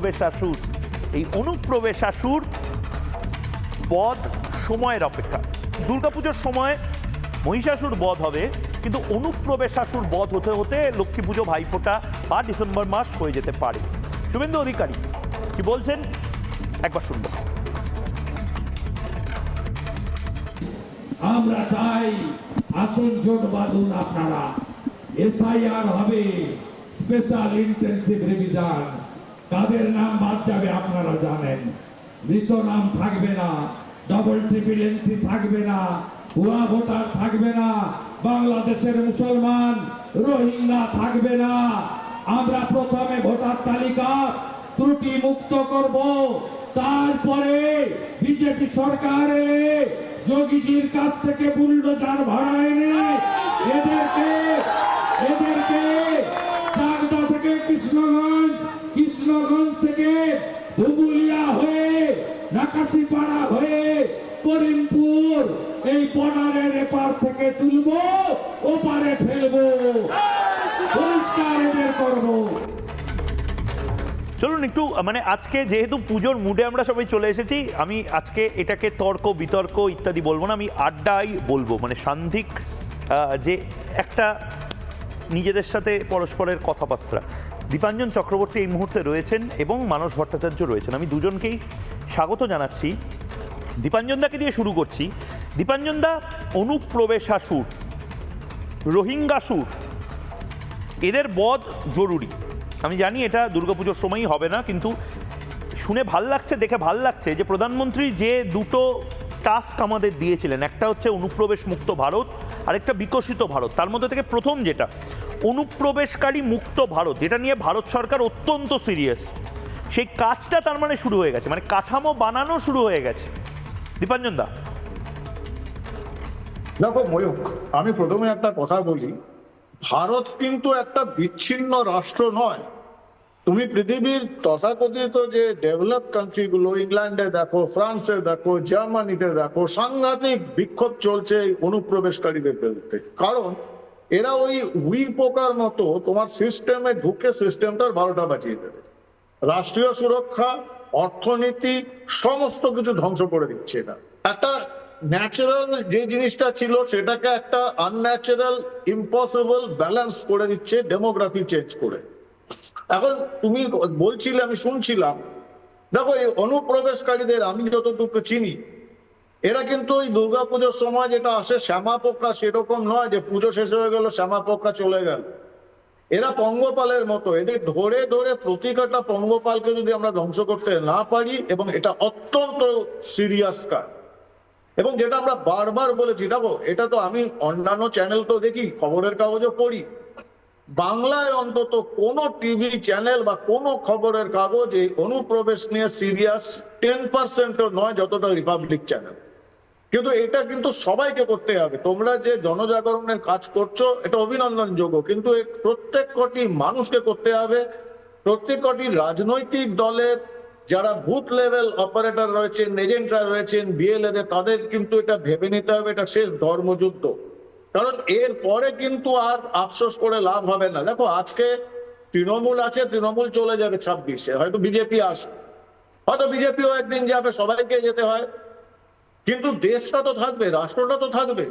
প্রবেশাসুর। এই অনুপ্রবেশাসুর বধ সময়ের অপেক্ষা। দুর্গাপুজোর সময় মহিষাসুর বধ হবে, কিন্তু অনুপ্রবেশাসুর বধ হতে হতে লক্ষ্মী পুজো ভাইফোঁটা বা ডিসেম্বর মাস হয়ে যেতে পারে। শুভেন্দু অধিকারী, কি বলছেন? একবার শুনব। আমরা চাই আসন জোট বাঁধুন আপনারা। এসআইআর হবে স্পেশাল ইন্টেন্সিভ রিভিশন। কাদের নাম বাদ যাবে, আপনারা জানেন। মৃত নাম থাকবে না ডবল ট্রিপল এন্ট্রি থাকবে না, ভুয়া ভোটার থাকবে না, বাংলাদেশের মুসলমান রোহিঙ্গা থাকবে না। আমরা প্রথমে ভোটার তালিকা ত্রুটি মুক্ত করব, তারপরে বিজেপি সরকার এলে যোগীজির কাছ থেকে বুলডোজার ভাড়া এনে এদেরকে এদেরকে চাকদা থেকে কৃষ্ণগঞ্জ কৃষ্ণগঞ্জ থেকে ধুবুলিয়া হয়ে, নাকাশিপাড়া হয়ে করিমপুর এই বর্ডারের এপার থেকে তুলবো, ওপারে ফেলব। পরিষ্কার এদের করব চলুন একটু মানে আজকে যেহেতু পুজোর মুডে আমরা সবাই চলে এসেছি, আমি আজকে এটাকে তর্ক, বিতর্ক ইত্যাদি বলব না, আমি আড্ডাই বলব। মানে সান্ধিক যে একটা নিজেদের সাথে পরস্পরের কথাবার্তা। দীপাঞ্জন চক্রবর্তী এই মুহূর্তে রয়েছেন এবং মানস ভট্টাচার্য রয়েছেন। আমি দুজনকেই স্বাগত জানাচ্ছি। দীপাঞ্জনদাকে দিয়ে শুরু করছি। দীপাঞ্জনদা অনুপ্রবেশাসুর, রোহিঙ্গাসুর, এদের বধ জরুরি। আমি জানি এটা দুর্গাপুজোর সময়ই হবে না, কিন্তু শুনে ভালো লাগছে, দেখে ভালো লাগছে যে প্রধানমন্ত্রী যে দুটো টাস্ক আমাদের দিয়েছিলেন, একটা হচ্ছে অনুপ্রবেশ মুক্ত ভারত, আরেকটা বিকশিত ভারত। তার মধ্যে থেকে প্রথম যেটা অনুপ্রবেশকারী মুক্ত ভারত যেটা নিয়ে ভারত সরকার অত্যন্ত সিরিয়াস। সেই কাজটা তার মানে শুরু হয়ে গেছে মানে কাঠামো বানানো শুরু হয়ে গেছে। দীপাঞ্জন দা। দেখো ময়ূক আমি প্রথমে একটা কথা বলি, ভারত কিন্তু একটা বিচ্ছিন্ন রাষ্ট্র নয়। তুমি পৃথিবীর তথাকথিত যে ডেভেলপ কান্ট্রিগুলো ইংল্যান্ডে দেখো, ফ্রান্সে দেখো, জার্মানিতে দেখো, সাংঘাতিক বিক্ষোভ চলছে অনুপ্রবেশকারীদের বিরুদ্ধে। কারণ এরা ওই উই পোকার মতো তোমার সিস্টেমে ঢুকে সিস্টেমটার বারোটা বাঁচিয়ে দেবে। রাষ্ট্রীয় সুরক্ষা, অর্থনীতি, সমস্ত কিছু ধ্বংস করে দিচ্ছে এটা একটা ন্যাচারাল যে জিনিসটা ছিল সেটাকে একটা আনন্যাচারাল ইম্পসিবল ব্যালেন্স করে দিচ্ছে ডেমোগ্রাফি চেঞ্জ করে। এখন তুমি বলছিলে, আমি শুনছিলাম। দেখো এই অনুপ্রবেশকারীদের আমি যতটুকু চিনি এরা কিন্তু ওই দুর্গাপুজোর সময় যেটা আসে, শ্যামা পোকা সেরকম নয় যে পুজো শেষ হয়ে গেল, শ্যামা পোকা চলে গেল। এরা পঙ্গপালের মতো। এদের ধরে ধরে প্রতিটা পঙ্গপালকে যদি আমরা ধ্বংস করতে না পারি, এবং এটা অত্যন্ত সিরিয়াস কাজ। এবং যেটা আমরা বারবার বলেছি, দেখো, এটা তো আমি অন্যান্য চ্যানেল তো দেখি, খবরের কাগজও পড়ি। বাংলায় অন্তত কোন টিভি চ্যানেল বা কোন খবরের কাগজে অনুপ্রবেশ নিয়ে সিরিয়াস টেন পার্সেন্টও নয় যতটা রিপাবলিক চ্যানেল কিন্তু এটা কিন্তু সবাইকে করতে হবে। তোমরা যে জনজাগরণের কাজ করছ, এটা অভিনন্দনযোগ্য কিন্তু প্রত্যেক কটি মানুষকে করতে হবে। প্রত্যেক কটি রাজনৈতিক দলের যারা বুথ লেভেল অপারেটর রয়েছেন, এজেন্টরা রয়েছেন, বিএলএ তাদের কিন্তু এটা ভেবে নিতে হবে, এটা শেষ ধর্মযুদ্ধ। কারণ এর পরে কিন্তু আর আফসোস করে লাভ হবে না। দেখো, আজকে তৃণমূল আছে, তৃণমূল চলে যাবে ছাব্বিশে। হয়তো বিজেপি আসবে। হয়তো বিজেপিও একদিন যাবে, সবাইকে যেতে হয়। কিন্তু দেশটা তো থাকবে রাষ্ট্রটা তো থাকবে।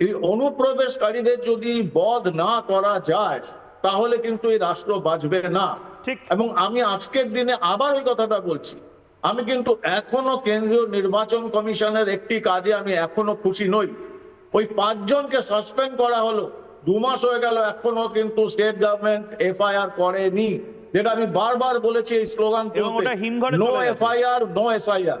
এই অনুপ্রবেশকারীদের যদি বধ না করা যায় তাহলে কিন্তু এই রাষ্ট্র বাঁচবে না। এবং আমি আজকের দিনে আবার ওই কথাটা বলছি। আমি কিন্তু এখনও কেন্দ্রীয় নির্বাচন কমিশনের একটি কাজে আমি এখনও খুশি নই। ওই পাঁচজনকে সাসপেন্ড করা হলো। দু মাস হয়ে গেল এখনও কিন্তু স্টেট গভর্নমেন্ট এফআইআর করেনি। যেটা আমি বারবার বলেছি এই slogan no. FIR no SIR